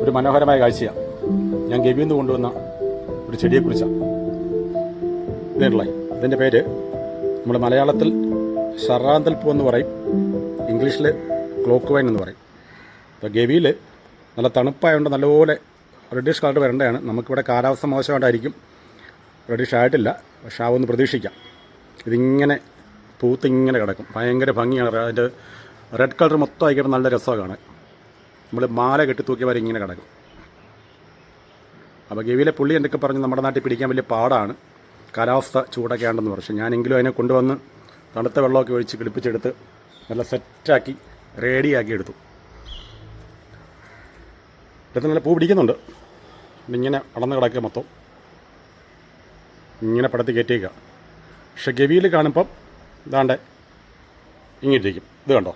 ഒരു മനോഹരമായ കാഴ്ചയാണ്. ഞാൻ ഗവിയിൽ നിന്ന് കൊണ്ടുവന്ന ഒരു ചെടിയെക്കുറിച്ചാണ്. ഇതുള്ള ഇതിന്റെ പേര് നമ്മൾ മലയാളത്തിൽ ഷറാന്തൽ പൂ എന്ന് പറയും. ഇംഗ്ലീഷിൽ ക്ലോക്ക് വൈൻ എന്ന് പറയും. അപ്പോൾ ഗവിയിൽ നല്ല തണുപ്പായതുകൊണ്ട് നല്ലപോലെ റെഡിഷ് കളർ വരേണ്ടതാണ്. നമുക്കിവിടെ കാലാവസ്ഥ മോശമായിട്ടായിരിക്കും. റെഡിഷ് ആയിട്ടില്ല. പക്ഷെ ഒന്ന് പ്രതീക്ഷിക്കാം. ഇതിങ്ങനെ പൂത്ത് ഇങ്ങനെ കിടക്കും. ഭയങ്കര ഭംഗിയാണ്. അതിന്റെ റെഡ് കളർ മൊത്തം ആയിക്കോട്ടെ നല്ല രസമാണ്. കാണാൻ നമ്മൾ മാല കെട്ടി തൂക്കി വരെ ഇങ്ങനെ കിടക്കും. അപ്പോൾ ഗവിയിലെ പുള്ളി എന്തൊക്കെ പറഞ്ഞു നമ്മുടെ നാട്ടിൽ പിടിക്കാൻ വലിയ പാടാണ്. കാലാവസ്ഥ ചൂടൊക്കെ ആണെന്ന് പറഞ്ഞു. ഞാനെങ്കിലും അതിനെ കൊണ്ടുവന്ന് തണുത്ത വെള്ളമൊക്കെ ഒഴിച്ച് കിളിപ്പിച്ചെടുത്ത് നല്ല സെറ്റാക്കി റെഡിയാക്കി എടുത്തു. എടുത്ത് നല്ല പൂ പിടിക്കുന്നുണ്ട്. ഇങ്ങനെ അടന്ന് കിടക്കുക മൊത്തം. ഇങ്ങനെ പടത്തി കയറ്റിയേക്കുക. പക്ഷെ ഗവിയിൽ കാണുമ്പം ഇതാണ്ട് ഇങ്ങിട്ടിരിക്കും ഇത് കണ്ടോ?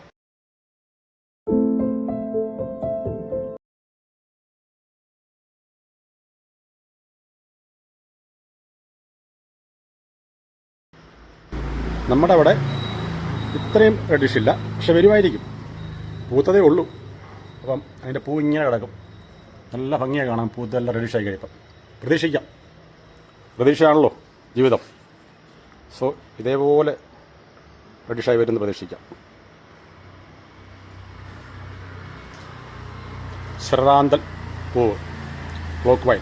നമ്മുടെ അവിടെ ഇത്രയും റെഡിഷ് ഇല്ല. പക്ഷെ വരുമായിരിക്കും. പൂത്തതേ ഉള്ളൂ. അപ്പം അതിന്റെ പൂ ഇങ്ങനെ കിടക്കും. നല്ല ഭംഗിയാണ് കാണാൻ. പൂത്തെല്ലാം റെഡിഷായി കഴിയും പ്രതീക്ഷിക്കാം. പ്രതീക്ഷയാണല്ലോ ജീവിതം. സോ ഇതേപോലെ റെഡിഷായി വരുമെന്ന് പ്രതീക്ഷിക്കാം. ശ്രാന്തൽ പൂവ്. Clock wine